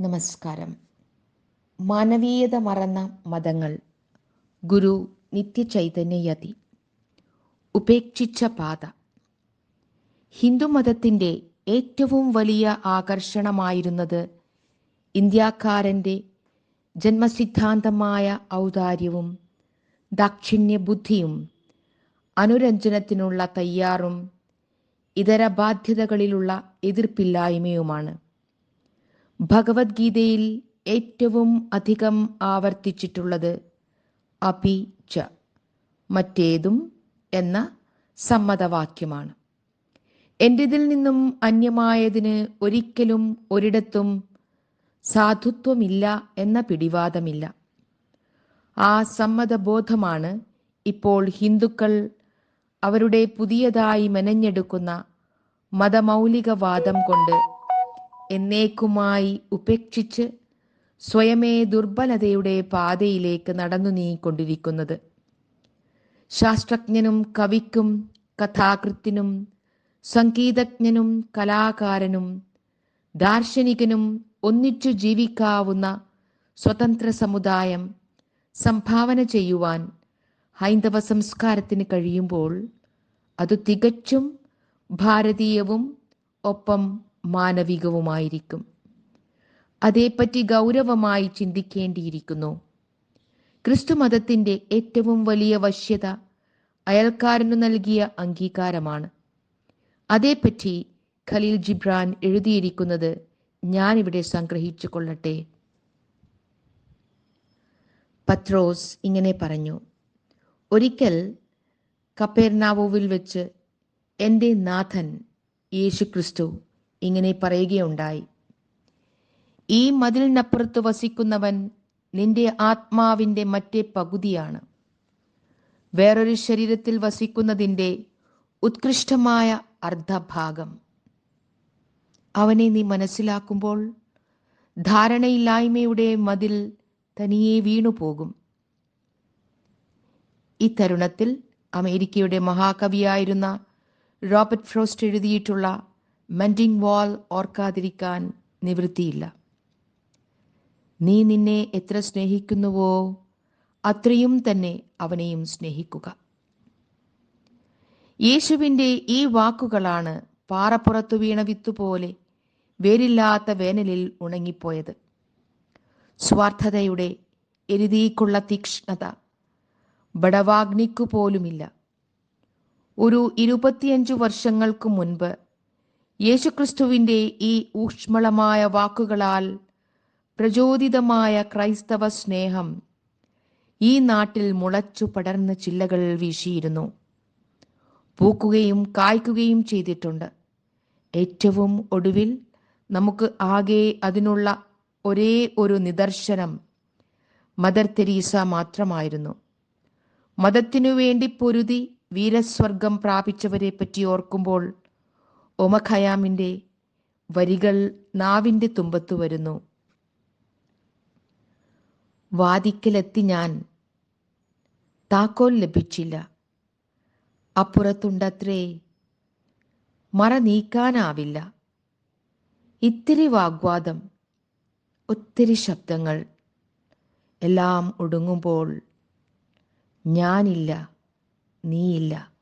നമസ്കാരം. മാനവീയത മറന്ന മതങ്ങൾ. ഗുരു നിത്യചൈതന്യയതി. ഉപേക്ഷിച്ച പാത. ഹിന്ദുമതത്തിന്റെ ഏറ്റവും വലിയ ആകർഷണമായിരുന്നത് ഇന്ത്യക്കാരന്റെ ജന്മസിദ്ധാന്തമായ ഔദാര്യവും ദാക്ഷിണ്യ ബുദ്ധിയും അനുരഞ്ജനത്തിനുള്ള തയ്യാറും ഇതര ബാധ്യതകളിലുള്ള എതിർപ്പില്ലായ്മയുമാണ്. ഭഗവത്ഗീതയിൽ ഏറ്റവും അധികം ആവർത്തിച്ചിട്ടുള്ളത് അപി ച മറ്റേതും എന്ന സമ്മതവാക്യമാണ്. എന്റെതിൽ നിന്നും അന്യമായതിന് ഒരിക്കലും ഒരിടത്തും സാധുത്വമില്ല എന്ന പിടിവാദമില്ല. ആ സമ്മതബോധമാണ് ഇപ്പോൾ ഹിന്ദുക്കൾ അവരുടെ പുതിയതായി മെനഞ്ഞെടുക്കുന്ന മതമൗലികവാദം കൊണ്ട് എന്നേക്കുമായി ഉപേക്ഷിച്ച് സ്വയമേ ദുർബലതയുടെ പാതയിലേക്ക് നടന്നു നീങ്ങിക്കൊണ്ടിരിക്കുന്നത്. ശാസ്ത്രജ്ഞനും കവിക്കും കഥാകൃത്തിനും സംഗീതജ്ഞനും കലാകാരനും ദാർശനികനും ഒന്നിച്ചു ജീവിക്കാവുന്ന സ്വതന്ത്ര സമുദായം സംഭാവന ചെയ്യുവാൻ ഹൈന്ദവ സംസ്കാരത്തിന് കഴിയുമ്പോൾ അത് തികച്ചും ഭാരതീയവും ഒപ്പം മാനവികവുമായിരിക്കും. അതേപ്പറ്റി ഗൗരവമായി ചിന്തിക്കേണ്ടിയിരിക്കുന്നു. ക്രിസ്തുമതത്തിന്റെ ഏറ്റവും വലിയ വശ്യത അയൽക്കാരനു നൽകിയ അംഗീകാരമാണ്. അതേപ്പറ്റി ഖലീൽ ജിബ്രാൻ എഴുതിയിരിക്കുന്നത് ഞാനിവിടെ സംഗ്രഹിച്ചു കൊള്ളട്ടെ പത്രോസ് ഇങ്ങനെ പറഞ്ഞു ഒരിക്കൽ കപ്പേർനാവോവിൽ വെച്ച് എന്റെ നാഥൻ യേശു ക്രിസ്തു ഇങ്ങനെ പറയുകയുണ്ടായി. ഈ മതിലിനപ്പുറത്ത് വസിക്കുന്നവൻ നിന്റെ ആത്മാവിന്റെ മറ്റേ പകുതിയാണ്. വേറൊരു ശരീരത്തിൽ വസിക്കുന്നതിന്റെ ഉത്കൃഷ്ടമായ അർദ്ധഭാഗം. അവനെ നീ മനസ്സിലാക്കുമ്പോൾ ധാരണയില്ലായ്മയുടെ മതിൽ തനിയെ വീണുപോകും. ഈ തരുണത്തിൽ അമേരിക്കയുടെ മഹാകവിയായിരുന്ന റോബർട്ട് ഫ്രോസ്റ്റ് എഴുതിയിട്ടുള്ള മെൻഡിങ് വാൾ ഓർക്കാതിരിക്കാൻ നിവൃത്തിയില്ല. നീ നിന്നെ എത്ര സ്നേഹിക്കുന്നുവോ അത്രയും തന്നെ അവനെയും സ്നേഹിക്കുക. യേശുവിന്റെ ഈ വാക്കുകളാണ് പാറപ്പുറത്തു വീണ വിത്തുപോലെ വേരില്ലാത്ത വേനലിൽ ഉണങ്ങിപ്പോയത്. സ്വാർത്ഥതയുടെ എരുതിക്കുള്ള തീക്ഷ്ണത ബടവാഗ്നിക്കു പോലുമില്ല ഒരു ഇരുപത്തിയഞ്ചു വർഷങ്ങൾക്ക് മുൻപ് യേശുക്രിസ്തുവിന്റെ ഈ ഊഷ്മളമായ വാക്കുകളാൽ പ്രചോദിതമായ ക്രൈസ്തവ സ്നേഹം ഈ നാട്ടിൽ മുളച്ചു പടർന്ന ചില്ലകൾ വീശിയിരുന്നു. പൂക്കുകയും കായ്ക്കുകയും ചെയ്തിട്ടുണ്ട്. ഏറ്റവും ഒടുവിൽ നമുക്ക് ആകെ അതിനുള്ള ഒരേ ഒരു നിദർശനം മദർ തെരീസ മാത്രമായിരുന്നു. മതത്തിനു വേണ്ടി പൊരുതി വീരസ്വർഗം പ്രാപിച്ചവരെ പറ്റി ഓർക്കുമ്പോൾ ഒമഖയാമിന്റെ വരികൾ നാവിന്റെ തുമ്പത്തു വരുന്നു. വാദിക്കലെത്തി ഞാൻ. താക്കോൽ ലഭിച്ചില്ല. അപ്പുറത്തുണ്ടത്രേ. മറ നീക്കാനാവില്ല. ഇത്തിരി വാഗ്വാദം ഒത്തിരി ശബ്ദങ്ങൾ എല്ലാം ഒടുങ്ങുമ്പോൾ ഞാനില്ല നീയില്ല.